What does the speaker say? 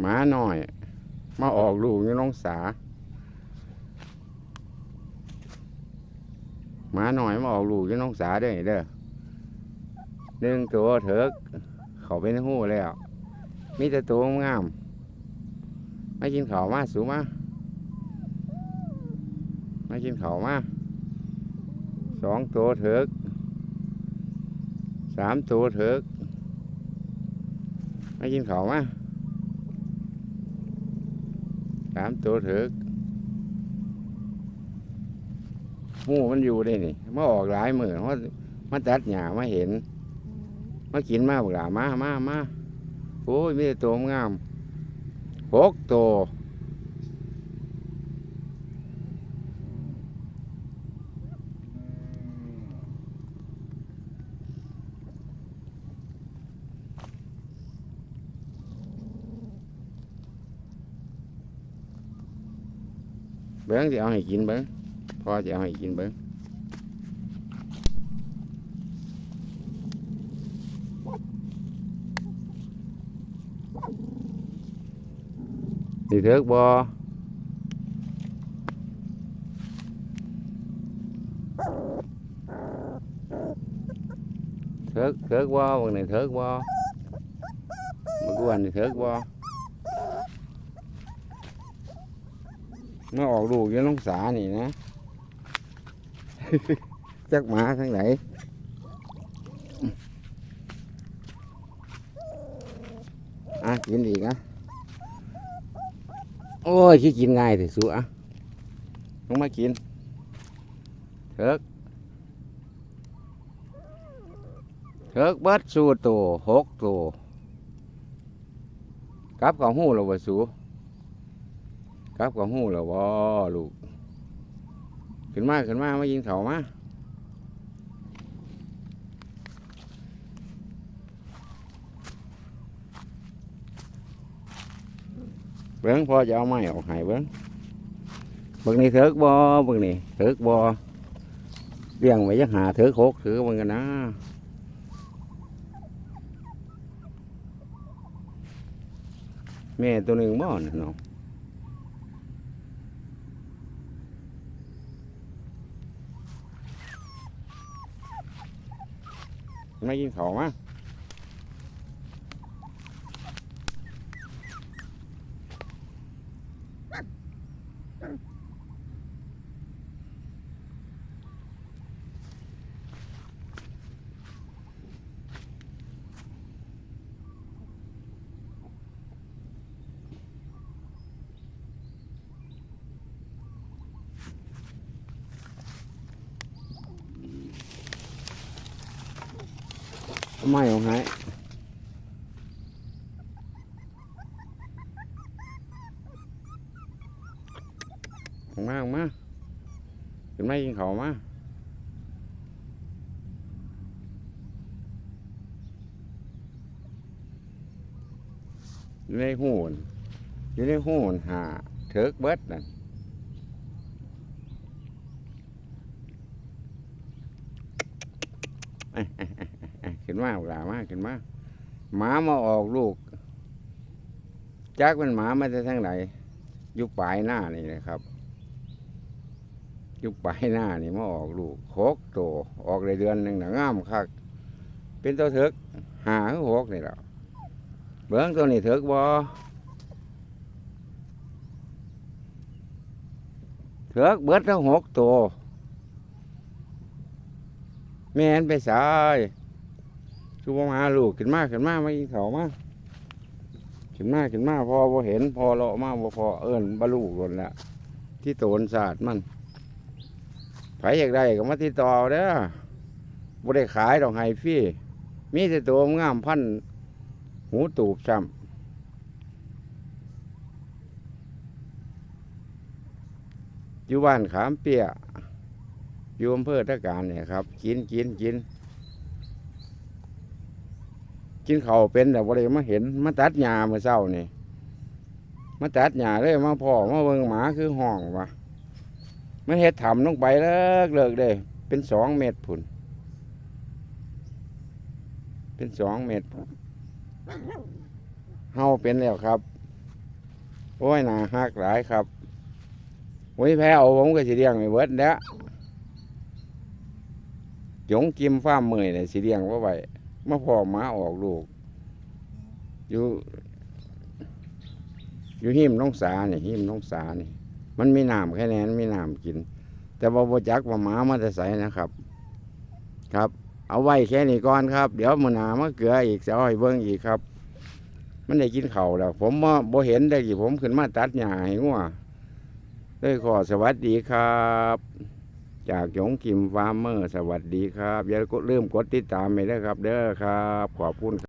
หมาหน่อย มาออกลูกอยู่น้องสาหมาหน่อยมาออกลูกอยู่น้องสาเด้เด้อหนึ่งตัวเถิกเขาไปในหู้แล้วมีแต่ตัวงามไมากินข้าวมาสูมาไมากินข้าวมาสองตัวเถิกสามตัวเถิก มากินข้าวมาสามตัวเถิกหมูมันอยู่ได้นี่มาออกหลายมือเพราะมาตัดหญ้ามาเห็น มากินมาบอกหลามามามาโอ้ยมีแต่ตัวงามหกตัว เบิ้งจะเอาให้กินเบิ้งพอจะเอาให้กินเบิ้งนี่เถิกบอเถิกเถิกบอบางนี่เถิกบอบางกวนนี่เถิกบ อมาออกลูกยังน้องสานี่นะ จักหมาทั้งไหนอะกินอีกอะโอ้ยขี้กินง่ายแต่สัวลงมากินเถิกเถิกเบิดสูตัวหกตัวกับกับหูเราบ่สู กลับกับหูเราบ่ลูก ขึ้นมาขึ้นมามายิงเขามาเบิ้งพอจะเอาไม้ออกให้เบิ้งเบิ้งนี่เถิกบ่เบิ้งนี่เถิกบ่เลี้ยงไว้จะหาเถิกโคกถือเบิ้งกันนะแม่ตัวหนึ่งบ่น่ะเนาะ ไม่กินเขาวมา ไม้ออกให้ออกมาออกมาขึ้นมากินเขามาอยู่ในหูนอยู่ในหูนหาเถิกเบิดนั่น ขึ้นมาหลามาขึ้นมาหมามาออกลูกจักเป็นหมามาจากทางไหนยู่ปลายหน้านี่นะครับยู่ปลายหน้านี่มาออกลูกหกตัวออกได้เดือนหนึ่งหนะงามคักเป็นตัวเถิกหาหกนี่แหละเบื้องตัวนี้เถิกบอเถิกเบิดทั้งหกตัวแม่นไปสาย ชูบมาลูกขึ้นมาขึ้นมาไมาอีเขามาขึ้นมาขึ้นมาพอพอเห็น พอเลาะมาบ่พอเอิญบรรลุหล่นละที่โตนศาสตร์มันไผอยากได้ก็มาติดต่อเด้อบ่ได้ขายดอกไห้ฟรีมีแต่ตัวงามพันหูตูบซ้ำอยู่บ้านขามเปียอยู่อำเภอตะการเนี่ยครับ กินกินกิน กินเขาเป็นแต่บ่ได้มาเห็นมาตัดหญ้าเมื่อเช้านี่มาตัดหญ้าเลยมาพ่อมาเบิ่งหมาคือห้องวะมันเฮ็ดถ่ำลงไปเลิกเลิกเด้เป็นสองเมตรพุ่นเป็นสองเมตรเฮาเป็นแล้วครับ โอ้ยนาฮักหลายครับโอ้ยแพ้เอาผมก็สิเลี้ยงไม่เบิดแล้วหยงกิมฟ้าร์มเมยเนี่ยสิเลี้ยงไว้ไว้ มาพ่อหมาออกลูก อยู่ อยู่หิมน้องสาเนี่ยหิมน้องสานี่มันมีน้ำแค่นั้นมีน้ำกิน แต่ว่าบ่จักว่าหมามาแต่ใสนะครับ ครับ เอาไว้แค่นี้ก่อนครับ เดี๋ยวมื้อหน้ามาเกลืออีกจะเอาให้เบิ่งอีกครับ มันได้กินข้าวแล้ว ผมบ่บ่เห็นได้กี่ผมขึ้นมาตัดหญ้าให้งัวเลยขอสวัสดีครับ จากหยงกิมฟาร์มเมอร์ สวัสดีครับ อย่าลืมกดติดตามไปด้วยครับ เด้อครับ ขอบคุณ